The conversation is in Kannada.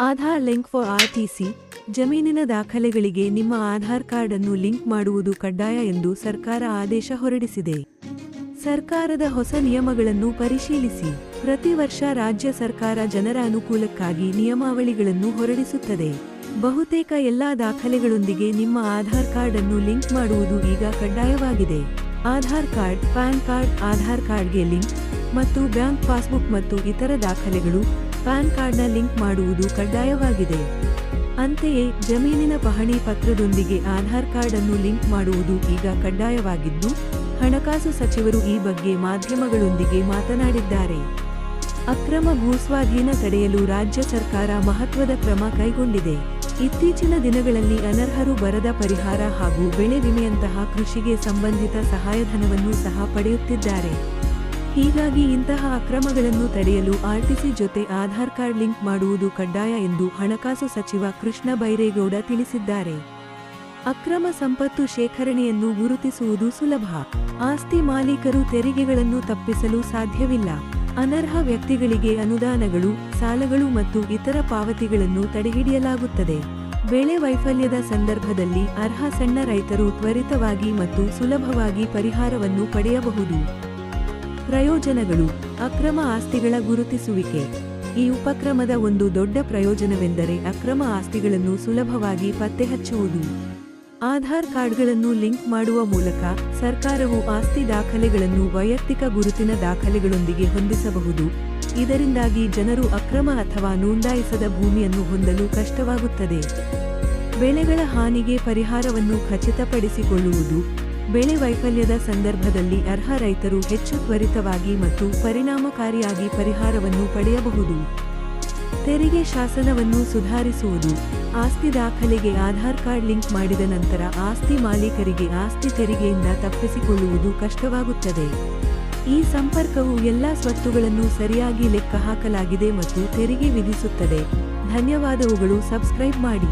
ಆಧಾರ್ ಲಿಂಕ್ ಫಾರ್ ಆರ್ಟಿಸಿ, ಜಮೀನಿನ ದಾಖಲೆಗಳಿಗೆ ನಿಮ್ಮ ಆಧಾರ್ ಕಾರ್ಡ್ ಅನ್ನು ಲಿಂಕ್ ಮಾಡುವುದು ಕಡ್ಡಾಯ ಎಂದು ಸರ್ಕಾರ ಆದೇಶ ಹೊರಡಿಸಿದೆ. ಸರ್ಕಾರದ ಹೊಸ ನಿಯಮಗಳನ್ನು ಪರಿಶೀಲಿಸಿ. ಪ್ರತಿ ವರ್ಷ ರಾಜ್ಯ ಸರ್ಕಾರ ಜನರ ಅನುಕೂಲಕ್ಕಾಗಿ ನಿಯಮಾವಳಿಗಳನ್ನು ಹೊರಡಿಸುತ್ತದೆ. ಬಹುತೇಕ ಎಲ್ಲಾ ದಾಖಲೆಗಳೊಂದಿಗೆ ನಿಮ್ಮ ಆಧಾರ್ ಕಾರ್ಡ್ ಅನ್ನು ಲಿಂಕ್ ಮಾಡುವುದು ಈಗ ಕಡ್ಡಾಯವಾಗಿದೆ. Aadhaar card, PAN card, Aadhaar ಕಾರ್ಡ್ಗೆ ಲಿಂಕ್ ಮತ್ತು ಬ್ಯಾಂಕ್ ಪಾಸ್ಬುಕ್ ಮತ್ತು ಇತರ ದಾಖಲೆಗಳು ಪ್ಯಾನ್ ಕಾರ್ಡ್ನ ಲಿಂಕ್ ಮಾಡುವುದು ಕಡ್ಡಾಯವಾಗಿದೆ. ಅಂತೆಯೇ, ಜಮೀನಿನ ಪಹಣಿ ಪತ್ರದೊಂದಿಗೆ ಆಧಾರ್ ಕಾರ್ಡ್ ಅನ್ನು ಲಿಂಕ್ ಮಾಡುವುದು ಈಗ ಕಡ್ಡಾಯವಾಗಿದ್ದು, ಹಣಕಾಸು ಸಚಿವರು ಈ ಬಗ್ಗೆ ಮಾಧ್ಯಮಗಳೊಂದಿಗೆ ಮಾತನಾಡಿದ್ದಾರೆ. ಅಕ್ರಮ ಭೂಸ್ವಾಧೀನ ತಡೆಯಲು ರಾಜ್ಯ ಸರ್ಕಾರ ಮಹತ್ವದ ಕ್ರಮ ಕೈಗೊಂಡಿದೆ. ಇತ್ತೀಚಿನ ದಿನಗಳಲ್ಲಿ ಅನರ್ಹರು ಬರದ ಪರಿಹಾರ ಹಾಗೂ ಬೆಳೆ ವಿಮೆಯಂತಹ ಕೃಷಿಗೆ ಸಂಬಂಧಿತ ಸಹಾಯಧನವನ್ನು ಸಹ ಪಡೆಯುತ್ತಿದ್ದಾರೆ. ಹೀಗಾಗಿ ಇಂತಹ ಅಕ್ರಮಗಳನ್ನು ತಡೆಯಲು ಆರ್ಟಿಸಿ ಜೊತೆ ಆಧಾರ್ ಕಾರ್ಡ್ ಲಿಂಕ್ ಮಾಡುವುದು ಕಡ್ಡಾಯ ಎಂದು ಹಣಕಾಸು ಸಚಿವ ಕೃಷ್ಣ ಬೈರೇಗೌಡ ತಿಳಿಸಿದ್ದಾರೆ. ಅಕ್ರಮ ಸಂಪತ್ತು ಶೇಖರಣೆಯನ್ನು ಗುರುತಿಸುವುದು ಸುಲಭ. ಆಸ್ತಿ ಮಾಲೀಕರು ತೆರಿಗೆಗಳನ್ನು ತಪ್ಪಿಸಲು ಸಾಧ್ಯವಿಲ್ಲ. ಅನರ್ಹ ವ್ಯಕ್ತಿಗಳಿಗೆ ಅನುದಾನಗಳು, ಸಾಲಗಳು ಮತ್ತು ಇತರ ಪಾವತಿಗಳನ್ನು ತಡೆಹಿಡಿಯಲಾಗುತ್ತದೆ. ಬೆಳೆ ವೈಫಲ್ಯದ ಸಂದರ್ಭದಲ್ಲಿ ಅರ್ಹ ಸಣ್ಣ ರೈತರು ತ್ವರಿತವಾಗಿ ಮತ್ತು ಸುಲಭವಾಗಿ ಪರಿಹಾರವನ್ನು ಪಡೆಯಬಹುದು. ಪ್ರಯೋಜನಗಳು, ಅಕ್ರಮ ಆಸ್ತಿಗಳ ಗುರುತಿಸುವಿಕೆ. ಈ ಉಪಕ್ರಮದ ಒಂದು ದೊಡ್ಡ ಪ್ರಯೋಜನವೆಂದರೆ ಅಕ್ರಮ ಆಸ್ತಿಗಳನ್ನು ಸುಲಭವಾಗಿ ಪತ್ತೆಹಚ್ಚುವುದು. ಆಧಾರ್ ಕಾರ್ಡ್ಗಳನ್ನು ಲಿಂಕ್ ಮಾಡುವ ಮೂಲಕ ಸರ್ಕಾರವು ಆಸ್ತಿ ದಾಖಲೆಗಳನ್ನು ವೈಯಕ್ತಿಕ ಗುರುತಿನ ದಾಖಲೆಗಳೊಂದಿಗೆ ಹೊಂದಿಸಬಹುದು. ಇದರಿಂದಾಗಿ ಜನರು ಅಕ್ರಮ ಅಥವಾ ನೋಂದಾಯಿಸದ ಭೂಮಿಯನ್ನು ಹೊಂದಲು ಕಷ್ಟವಾಗುತ್ತದೆ. ಬೆಳೆಗಳ ಹಾನಿಗೆ ಪರಿಹಾರವನ್ನು ಖಚಿತಪಡಿಸಿಕೊಳ್ಳುವುದು ಬೆಳೆ ವೈಫಲ್ಯದ ಸಂದರ್ಭದಲ್ಲಿ ಅರ್ಹ ರೈತರು ಹೆಚ್ಚು ತ್ವರಿತವಾಗಿ ಮತ್ತು ಪರಿಣಾಮಕಾರಿಯಾಗಿ ಪರಿಹಾರವನ್ನು ಪಡೆಯಬಹುದು. ತೆರಿಗೆ ಶಾಸನವನ್ನು ಸುಧಾರಿಸುವುದು. ಆಸ್ತಿ ದಾಖಲೆಗೆ ಆಧಾರ್ ಕಾರ್ಡ್ ಲಿಂಕ್ ಮಾಡಿದ ನಂತರ ಆಸ್ತಿ ಮಾಲೀಕರಿಗೆ ಆಸ್ತಿ ತೆರಿಗೆಯಿಂದ ತಪ್ಪಿಸಿಕೊಳ್ಳುವುದು ಕಷ್ಟವಾಗುತ್ತದೆ. ಈ ಸಂಪರ್ಕವು ಎಲ್ಲಾ ಸ್ವತ್ತುಗಳನ್ನು ಸರಿಯಾಗಿ ಲೆಕ್ಕ ಹಾಕಲಾಗಿದೆ ಮತ್ತು ತೆರಿಗೆ ವಿಧಿಸುತ್ತದೆ. ಧನ್ಯವಾದವುಗಳು, ಸಬ್ಸ್ಕ್ರೈಬ್ ಮಾಡಿ.